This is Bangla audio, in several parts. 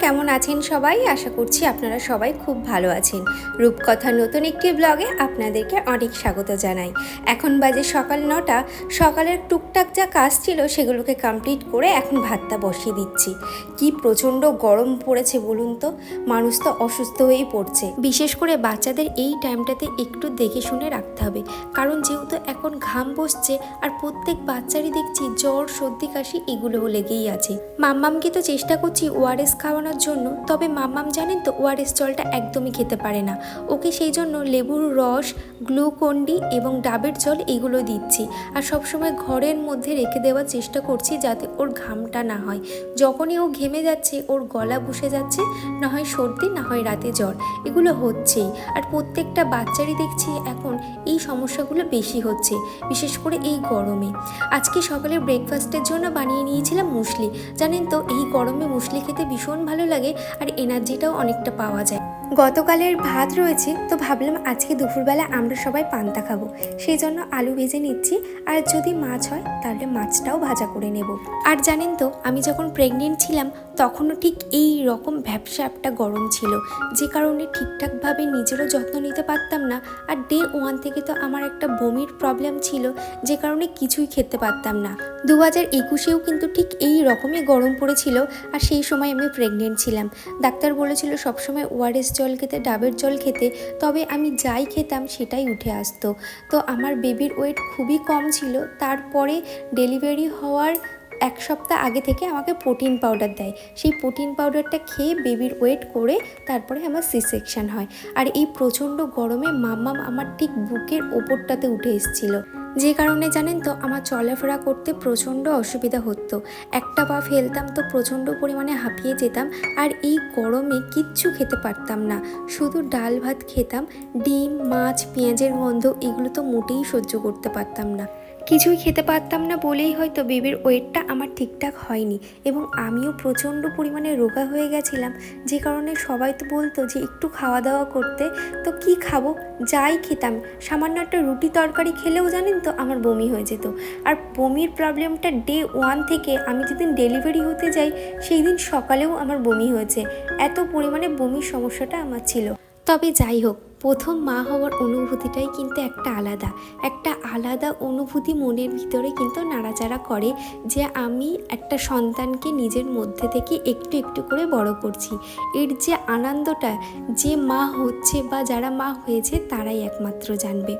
কেমন আছেন সবাই? আশা করছি আপনারা সবাই খুব ভালো আছেন। রূপকথা নতুন একটি ব্লগে আপনাদেরকে অনেক স্বাগত জানাই। এখন বাজে সকাল নটা, সকালের টুকটাক যা কাজ ছিল সেগুলোকে কমপ্লিট করে এখন ভাতটা বসিয়ে দিচ্ছি। কি প্রচণ্ড গরম পড়েছে বলুন তো? মানুষ তো অসুস্থ হয়েই পড়ছে। বিশেষ করে বাচ্চাদের এই টাইমটাতে একটু দেখে শুনে রাখতে হবে। কারণ যেহেতু এখন ঘাম বসছে আর প্রত্যেক বাচ্চারই দেখছি জ্বর, সর্দি, কাশি এগুলো লেগেই আছে। মাম্মামকে তো চেষ্টা করছি ওআরএস খাওয়ানোর জন্য, তবে মাম্মাম জানেন তো ওআরএস জলটা একদমই খেতে পারে না। ওকে সেই জন্য লেবুর রস, গ্লুকন্ডি এবং ডাবের জল এগুলো দিচ্ছি। আর সবসময় ঘরের মধ্যে রেখে দেওয়ার চেষ্টা করছি যাতে ওর ঘামটা না হয়। যখনই ও ঘেমে যাচ্ছে, ওর গলা বসে যাচ্ছে, না হয় সর্দি, না হয় রাতে জ্বর। এগুলো হচ্ছেই। আর প্রত্যেকটা বাচ্চারই দেখছি এখন এই সমস্যাগুলো বেশি হচ্ছে, বিশেষ করে এই গরমে। আজকে সকালে ব্রেকফাস্টের জন্য বানিয়ে নিয়েছিলাম মুসলি। জানেন তো, এই গরমে মুসলি খেতে ভীষণ ভালো লাগে আর এনার্জিটাও অনেকটা পাওয়া যায়। গতকালের ভাত রয়েছে, তো ভাবলাম আজকে দুপুরবেলা আমরা সবাই পান্তা খাব। সেই জন্য আলু ভেজে নিচ্ছি, আর যদি মাছ হয়, তাহলে মাছটাও ভাজা করে নেব। আর জানেন তো, আমি যখন প্রেগনেন্ট ছিলাম, তখনও ঠিক এই রকম ভ্যাবসা একটা গরম ছিল। যে কারণে ঠিকঠাকভাবে নিজেরও যত্ন নিতে পারতাম না, আর ডে ওয়ান থেকে তো আমার একটা বমির প্রবলেম ছিল, যে কারণে কিছুই খেতে পারতাম না। দু হাজার একুশেও কিন্তু ঠিক এই রকমই গরম পড়েছিল, আর সেই সময় আমি প্রেগনেন্ট ছিলাম। ডাক্তার বলেছিল সবসময় ওআরএস জল খেতে, ডাবের জল খেতে, তবে আমি যাই খেতাম সেটাই উঠে আসতো। তো আমার বেবির ওয়েট খুবই কম ছিল। তারপরে ডেলিভারি হওয়ার এক সপ্তাহ আগে থেকে আমাকে প্রোটিন পাউডার দেয়। সেই প্রোটিন পাউডারটা খেয়ে বেবির ওয়েট করে তারপরে আমার সি সেকশন হয়। আর এই প্রচণ্ড গরমে মাম্মাম আমার ঠিক বুকের ওপরটাতে উঠে এসেছিল। যে কারণে জানেন তো, আমার চলাফেরা করতে প্রচণ্ড অসুবিধা হতো। একটা পা ফেলতাম তো প্রচণ্ড পরিমাণে হাঁপিয়ে যেতাম আর এই গরমে কিচ্ছু খেতে পারতাম না। শুধু ডাল ভাত খেতাম, ডিম, মাছ, পেঁয়াজের গন্ধ, এগুলো তো মোটেই সহ্য করতে পারতাম না। কিছুই খেতে পারতাম না বলেই হয়তো বেবির ওয়েটটা আমার ঠিকঠাক হয়নি এবং আমিও প্রচণ্ড পরিমাণে রোগা হয়ে গেছিলাম। যে কারণে সবাই তো বলতো যে একটু খাওয়া দাওয়া করতে। তো কি খাব? যাই খেতাম। সামান্য একটা রুটি তরকারি খেলেও জানেন তো আমার বমি হয়ে যেত। আর বমির প্রবলেমটা ডে ওয়ান থেকে আমি যেদিন ডেলিভারি হতে যাই, সেই দিন সকালেও আমার বমি হয়েছে। এত পরিমাণে বমির সমস্যাটা আমার ছিল। তবে যাই হোক প্রথম মা হওয়ার অনুভূতিটাই কিন্তু একটা আলাদা। একটা আলাদা অনুভূতি মনের ভিতরে কিন্তু নাড়াচাড়া করে যে আমি একটা সন্তানকে নিজের মধ্যে থেকে একটু একটু করে বড় করছি। এর যে আনন্দটা, যে মা হচ্ছে বা যারা মা হয়েছে তারাই একমাত্র জানবে।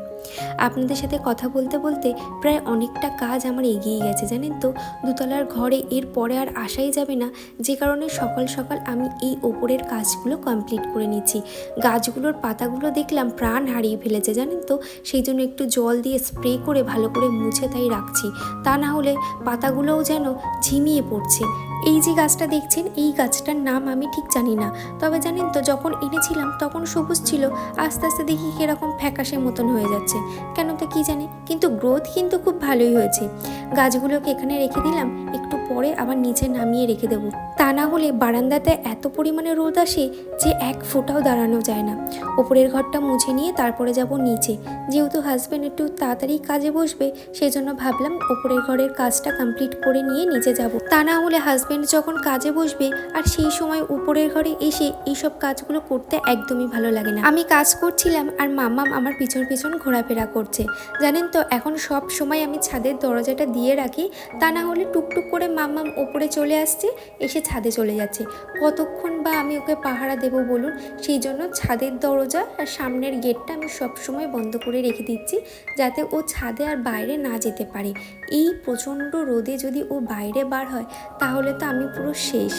আপনাদের সাথে কথা বলতে বলতে প্রায় অনেকটা কাজ আমার এগিয়ে গেছে, জানেন তো? দুতলার ঘরে এর পরে আর আসাই যাবে না, যে কারণে সকাল সকাল আমি এই ওপরের কাজগুলো কমপ্লিট করে নিচ্ছি। গাছগুলোর পাতাগুলো দেখলাম প্রাণ হারিয়ে ফেলেছে, জানেন তো? সেই জন্য একটু জল দিয়ে স্প্রে করে ভালো করে মুছে তাই রাখছি। তা না হলে পাতাগুলোও যেন ঝিমিয়ে পড়ছে। এই যে গাছটা দেখছেন, এই গাছটার নাম আমি ঠিক জানি না। তবে জানেন তো, যখন এনেছিলাম তখন সবুজ ছিল, আস্তে আস্তে দেখি কীরকম ফ্যাকাশে মতন হয়ে যাচ্ছে। কেন তো কী জানি? কিন্তু গ্রোথ কিন্তু খুব ভালোই হয়েছে। গাছগুলোকে এখানে রেখে দিলাম, একটু পরে আবার নিচে নামিয়ে রেখে দেবো। তা না হলে বারান্দাতে এত পরিমাণে রোদ আসে যে এক ফোঁটাও দাঁড়ানো যায় না। ওপরের ঘরটা মুছে নিয়ে তারপরে যাব নিচে। যেহেতু হাজব্যান্ড একটু তাড়াতাড়ি কাজে বসবে সেই জন্য ভাবলাম ওপরের ঘরের কাজটা কমপ্লিট করে নিয়ে নিচে যাব। তা না হলে হাজব্যান্ড যখন কাজে বসবে আর সেই সময় উপরের ঘরে এসে এইসব কাজগুলো করতে একদমই ভালো লাগে না। আমি কাজ করছিলাম আর মাম্মাম আমার পিছন পিছন ঘোরাফেরা করছে। জানেন তো এখন সব সময় আমি ছাদের দরজাটা দিয়ে রাখি, তা না হলে টুকটুক করে মাম্মাম ওপরে চলে আসছে, এসে ছাদে চলে যাচ্ছে। কতক্ষণ বা আমি ওকে পাহারা দেব বলুন? সেই জন্য ছাদের দরজা আর সামনের গেটটা আমি সব সময় বন্ধ করে রেখে দিচ্ছি, যাতে ও ছাদে আর বাইরে না যেতে পারে। এই প্রচণ্ড রোদে যদি ও বাইরে বার হয়, তাহলে তো আমি পুরো শেষ।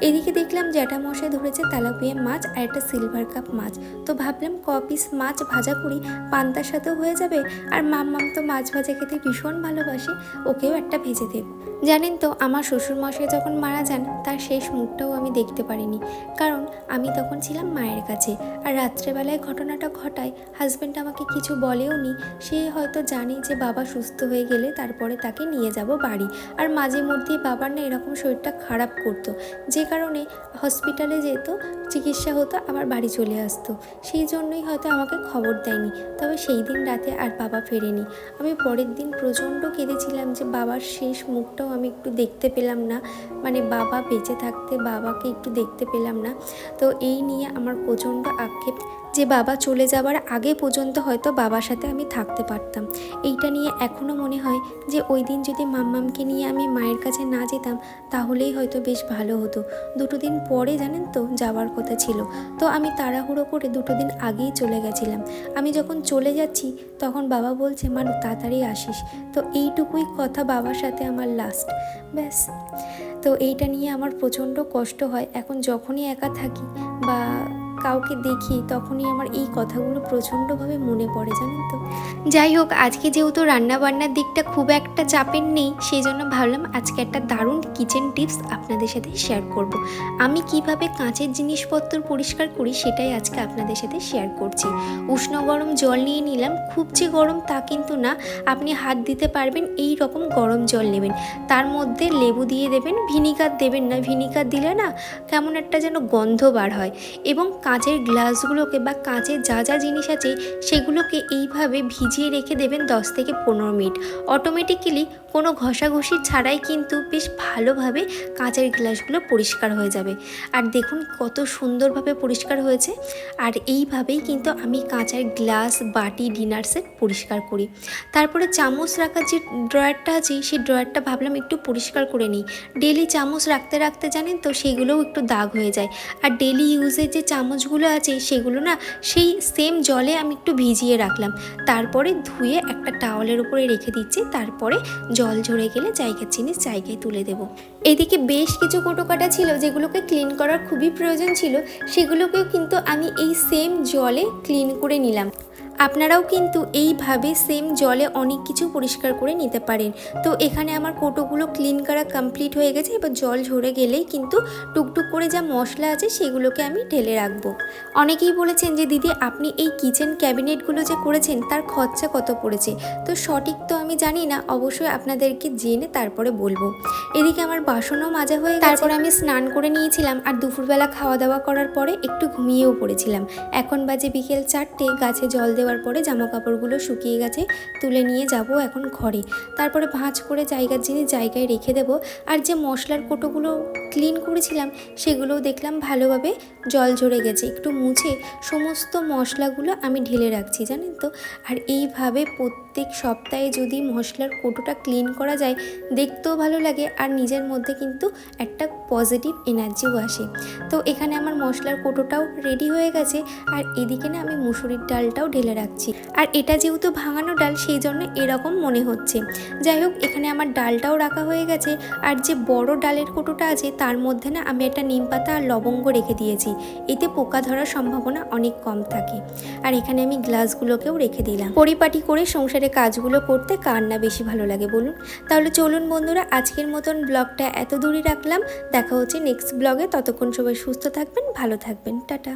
এদিকে দেখলাম জ্যাঠামশাই ধরেছে তেলাপিয়া মাছ আর একটা সিলভার কাপ মাছ। তো ভাবলাম ক পিস মাছ ভাজা করি, পান্তার সাথেও হয়ে যাবে? আর মাম্মাম তো মাছ ভাজা খেতে ভীষণ ভালোবাসে, ওকেও একটা ভেজে দেব। জানেন তো, আমার শ্বশুরমশাই যখন মারা যান, তার শেষ মুখটাও আমি দেখতে পারিনি। কারণ আমি তখন ছিলাম মায়ের কাছে। আর রাত্রেবেলায় ঘটনাটা ঘটায় হাজব্যান্ড আমাকে কিছু বলেও নি সে হয়তো জানে যে বাবা সুস্থ হয়ে গেলে তারপর তারপরে তাকে নিয়ে যাব বাড়ি। আর মাঝে মধ্যেই বাবার না এরকম শরীরটা খারাপ করতো। যে কারণে হসপিটালে যেত, চিকিৎসা হতো, আবার বাড়ি চলে আসতো। সেই জন্যই হয়তো আমাকে খবর দেয়নি। তবে সেই দিন রাতে আর বাবা ফেরেনি। আমি পরের দিন প্রচণ্ড কেঁদেছিলাম যে বাবার শেষ মুখটাও আমি একটু দেখতে পেলাম না। মানে বাবা বেঁচে থাকতে বাবাকে একটু দেখতে পেলাম না। তো এই নিয়ে আমার প্রচণ্ড আক্ষেপ যে বাবা চলে যাবার আগে পর্যন্ত হয়তো বাবার সাথে আমি থাকতে পারতাম। এইটা নিয়ে এখনও মনে হয় যে ওই দিন যদি মাম্মামকে নিয়ে আমি মায়ের কাছে না যেতাম, তাহলেই হয়তো বেশ ভালো হতো। দুটো দিন পরে জানেন তো যাওয়ার কথা ছিল। তো আমি তাড়াহুড়ো করে দুটো দিন আগেই চলে গেছিলাম। আমি যখন চলে যাচ্ছি, তখন বাবা বলছে মানু তাড়াতাড়ি আসিস। তো এইটুকুই কথা বাবার সাথে আমার লাস্ট ব্যাস। তো এইটা নিয়ে আমার প্রচণ্ড কষ্ট হয়। এখন যখনই একা থাকি বা কাউকে দেখি তখনই আমার এই কথাগুলো প্রচণ্ডভাবে মনে পড়ে, জানেন তো। যাই হোক, আজকে যেহেতু রান্নাবান্নার দিকটা খুব একটা চাপের নেই সেই জন্য ভাবলাম আজকে একটা দারুণ কিচেন টিপস আপনাদের সাথে শেয়ার করব। আমি কীভাবে কাঁচের জিনিসপত্র পরিষ্কার করি সেটাই আজকে আপনাদের সাথে শেয়ার করছি। উষ্ণ গরম জল নিয়ে নিলাম, খুব যে গরম তা কিন্তু না, আপনি হাত দিতে পারবেন, এই রকম গরম জল নেবেন। তার মধ্যে লেবু দিয়ে দেবেন, ভিনিগার দেবেন না, ভিনিগার দিলে না কেমন একটা যেন গন্ধ বার হয়। এবং কাঁচের গ্লাসগুলোকে বা কাঁচের যা যা জিনিস আছে সেগুলোকে এইভাবে ভিজিয়ে রেখে দেবেন দশ থেকে পনেরো মিনিট। অটোমেটিক্যালি কোনো ঘষাঘষি ছাড়াই কিন্তু বেশ ভালোভাবে কাঁচের গ্লাসগুলো পরিষ্কার হয়ে যাবে। আর দেখুন কত সুন্দরভাবে পরিষ্কার হয়েছে। আর এইভাবেই কিন্তু আমি কাঁচের গ্লাস, বাটি, ডিনার সেট পরিষ্কার করি। তারপরে চামচ রাখার যে ড্রয়ারটা আছে, সেই ড্রয়ারটা ভাবলাম একটু পরিষ্কার করে নিই। ডেলি চামচ রাখতে রাখতে জানেন তো সেগুলোও একটু দাগ হয়ে যায়। আর ডেলি ইউজের যে চামচগুলো আছে, সেগুলো না সেই সেম জলে আমি একটু ভিজিয়ে রাখলাম। তারপরে ধুয়ে একটা টাওয়ালের উপরে রেখে দিচ্ছি, তারপরে জল ঝরে গেলে জায়গার জিনিস জায়গায় তুলে দেব। এদিকে বেশ কিছু কোটোকাটা ছিল যেগুলোকে ক্লিন করার খুবই প্রয়োজন ছিল, সেগুলোকেও কিন্তু আমি এই সেম জলে ক্লিন করে নিলাম। আপনারাও কিন্তু এইভাবে সেম জলে অনেক কিছু পরিষ্কার করে নিতে পারেন। তো এখানে আমার কোটোগুলো ক্লিন করা কমপ্লিট হয়ে গেছে। এবার জল ঝরে গেলেই কিন্তু টুকটুক করে যা মশলা আছে সেগুলোকে আমি ঢেলে রাখব। অনেকেই বলেছেন যে, দিদি, আপনি এই কিচেন ক্যাবিনেটগুলো যে করেছেন, তার খরচা কত পড়েছে? তো সঠিক তো আমি জানি না, অবশ্যই আপনাদেরকে জেনে তারপরে বলব। এদিকে আমার বাসনও মাজা হয়ে তারপর আমি স্নান করে নিয়েছিলাম আর দুপুরবেলা খাওয়া দাওয়া করার পরে একটু ঘুমিয়েও পড়েছিলাম। এখন বাজে বিকেল চারটে, গাছে জল দেওয়ার পরে জামা কাপড়গুলো শুকিয়ে গেছে, তুলে নিয়ে যাব এখন ঘরে। তারপরে ভাঁজ করে জায়গার জিনিস জায়গায় রেখে দেব। আর যে মশলার কোটোগুলো ক্লিন করেছিলাম, সেগুলোও দেখলাম ভালোভাবে জল ঝরে গেছে। একটু মুছে সমস্ত মশলাগুলো আমি ঢেলে রাখছি, জানেন তো? আর এইভাবে প্রত্যেক সপ্তাহে যদি মশলার কোটোটা ক্লিন করা যায়, দেখতেও ভালো লাগে আর নিজের মধ্যে কিন্তু একটা পজিটিভ এনার্জিও আসে। তো এখানে আমার মশলার কোটোটাও রেডি হয়ে গেছে আর এদিকে না আমি মুসুরির ডালটাও ঢেলে রাখছি। আর এটা যেহেতু ভাঙানো ডাল, সেই জন্য এরকম মনে হচ্ছে। যাই হোক, এখানে আমার ডালটাও রাখা হয়ে গেছে আর যে বড় ডালের কোটোটা আছে তার মধ্যে না আমি একটা নিম পাতা আর লবঙ্গ রেখে দিয়েছি। এতে পোকা ধরার সম্ভাবনা অনেক কম থাকে। আর এখানে আমি গ্লাসগুলোকেও রেখে দিলাম। পরিপাটি করে সংসারে কাজগুলো করতে কার না বেশি ভালো লাগে বলুন? তাহলে চলুন বন্ধুরা, আজকের মতন ব্লগটা এত দূরই রাখলাম। দেখা হচ্ছে নেক্সট ব্লগে। ততক্ষণ সবাই সুস্থ থাকবেন, ভালো থাকবেন। টাটা।